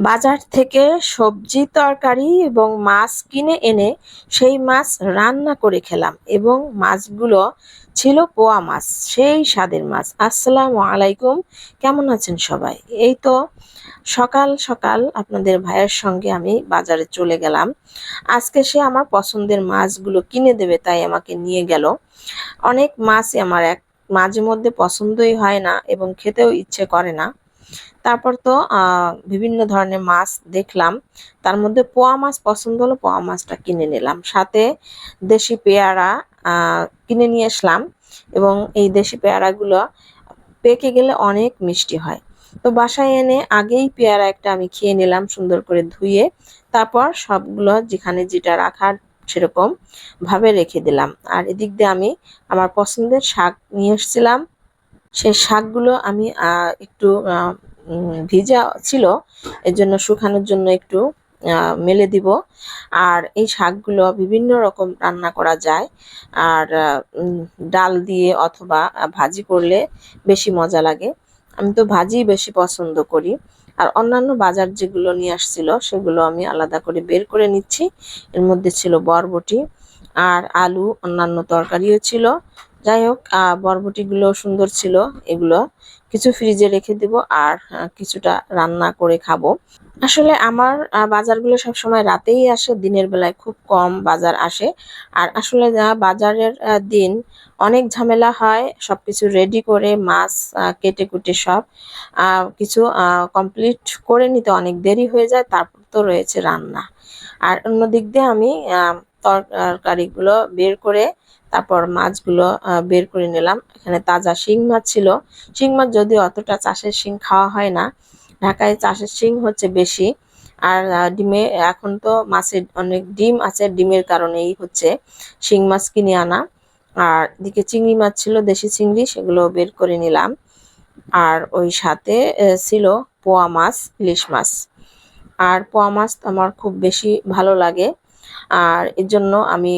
বাজার থেকে সবজি তরকারি এবং মাছ কিনে এনে সেই মাছ রান্না করে খেলাম এবং মাছগুলো ছিল পোয়া মাছ, সেই স্বাদের মাছ। আসসালামু আলাইকুম, কেমন আছেন সবাই? এই তো সকাল সকাল আপনাদের ভাইয়ের সঙ্গে আমি বাজারে চলে গেলাম। আজকে সে আমার পছন্দের মাছগুলো কিনে দেবে, তাই আমাকে নিয়ে গেল। অনেক মাছই আমার এক মাঝে মধ্যে পছন্দই হয় না এবং খেতেও ইচ্ছে করে না। তারপর তো বিভিন্ন ধরনের মাছ দেখলাম। তার মধ্যে পোয়া মাছ পছন্দ হলো, পোয়া মাছটা কিনে নিলাম। সাথে দেশি পেয়ারা কিনে নিয়ে আসলাম এবং এই দেশি পেয়ারাগুলো পেকে গেলে অনেক মিষ্টি হয়। তো বাসায় এনে আগেই পেয়ারা একটা আমি খেয়ে নিলাম সুন্দর করে ধুয়ে। তারপর সবগুলো যেখানে যেটা রাখার সেরকম ভাবে রেখে দিলাম। আর এদিক দিয়ে আমি আমার পছন্দের শাক নিয়ে এসেছিলাম। সেই শাকগুলো আমি একটু ভিজা ছিল এর জন্য শুকানোর জন্য একটু মেলে দিব। আর এই শাকগুলো বিভিন্ন রকম রান্না করা যায়। আর ডাল দিয়ে অথবা ভাজি করলে বেশি মজা লাগে। আমি তো ভাজি বেশি পছন্দ করি। আর অন্যান্য বাজার যেগুলো নিয়ে আসছিল, সেগুলো আমি আলাদা করে বের করে নিচ্ছি। এর মধ্যে ছিল বরবটি, আর আলু, অন্যান্য তরকারিও ছিল। যাই হোক বরবটিগুলো সুন্দর ছিল, এগুলো কিছু ফ্রিজে রেখে দিব আর কিছুটা রান্না করে খাব। আসলে আমার বাজারগুলো সবসময় রাতেই আসে, দিনের বেলায় খুব কম বাজার আসে। আর আসলে বাজারের দিন, অনেক ঝামেলা হয় সব কিছু রেডি করে মাছ কেটে কুটে সব কিছু কমপ্লিট করে নিতে অনেক দেরি হয়ে যায়, তারপর তো রয়েছে রান্না। আর অন্য দিক দিয়ে আমি তরকারিগুলো বের করে তারপর মাছগুলো বের করে নিলাম। এখানে তাজা শিং মাছ ছিল। শিং মাছ যদিও অতটা চাষের শিং খাওয়া হয় না। ঢাকায় চাষের শিং হচ্ছে বেশি। আর ডিমে এখন তো মাছের অনেক ডিম আছে, ডিমের কারণেই হচ্ছে শিং মাছ কিনে আনা। আর এদিকে চিংড়ি মাছ ছিল, দেশি চিংড়ি, সেগুলো বের করে নিলাম। আর ওই সাথে ছিল পোয়া মাছ, ইলিশ মাছ। আর পোয়া মাছ আমার খুব বেশি ভালো লাগে। আর এর জন্য আমি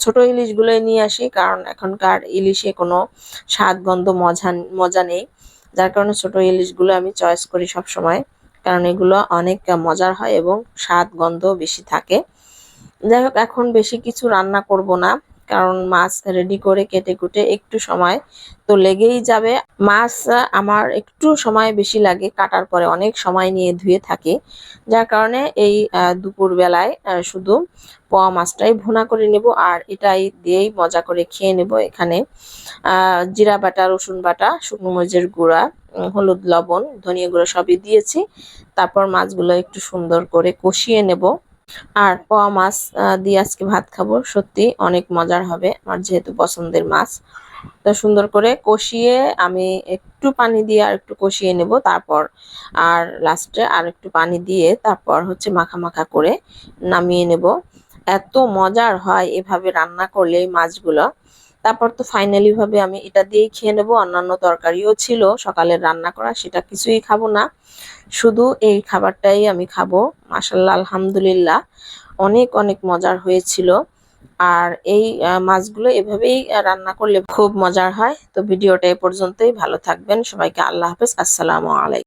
ছোট ইলিশগুলোই নিয়ে আসি, কারণ এখনকার ইলিশে কোনো স্বাদ গন্ধ মজা মজা নেই। যার কারণে ছোট ইলিশগুলো আমি চয়েস করি সব সময় কারণ এগুলো অনেক মজার হয় এবং স্বাদ গন্ধ বেশি থাকে। যাই হোক, এখন বেশি কিছু রান্না করব না। কারণ মাছ রেডি করে কেটে কুটে একটু সময় তো লেগেই যাবে। মাছ আমার একটু সময় বেশি লাগে কাটার পরে অনেক সময় নিয়ে ধুয়ে থাকি। যার কারণে এই আহ, দুপুর বেলায় আহ, শুধু পোয়া মাছটাই ভুনা করে নেব আর এটাই দিয়েই মজা করে খেয়ে নেব এখানে। জিরা বাটা রসুন বাটা শুকনো মরিচের গুঁড়া হলুদ লবণ ধনিয়া গুঁড়া সবই দিয়েছি। তারপর মাছগুলো একটু সুন্দর করে কষিয়ে নেব। আর পোয়া মাছ দিয়ে আজকে ভাত খাব। সত্যি অনেক মজার হবে আমার যেহেতু পছন্দের মাছ। তো সুন্দর করে কষিয়ে আমি একটু পানি দিয়ে আর একটু কষিয়ে নেব, তারপর আর লাস্টে আর একটু পানি দিয়ে তারপর হচ্ছে মাখা মাখা করে নামিয়ে নেব। এত মজার হয় এভাবে রান্না করলে এই মাছগুলো। তারপর তো ফাইনালি ভাবে আমি এটা দিয়েই খেয়ে নেব। অন্যান্য তরকারিও ছিল সকালের রান্না করা, সেটা কিছুই খাব না। শুধু এই খাবারটাই আমি খাব। মাসাল্লাহ আলহামদুলিল্লাহ, অনেক অনেক মজার হয়েছিল। আর এই মাছগুলো এভাবেই রান্না করলে খুব মজার হয়। তো ভিডিওটা এ পর্যন্তই, ভালো থাকবেন, সবাইকে আল্লাহ হাফেজ, আসসালামু আলাইকুম।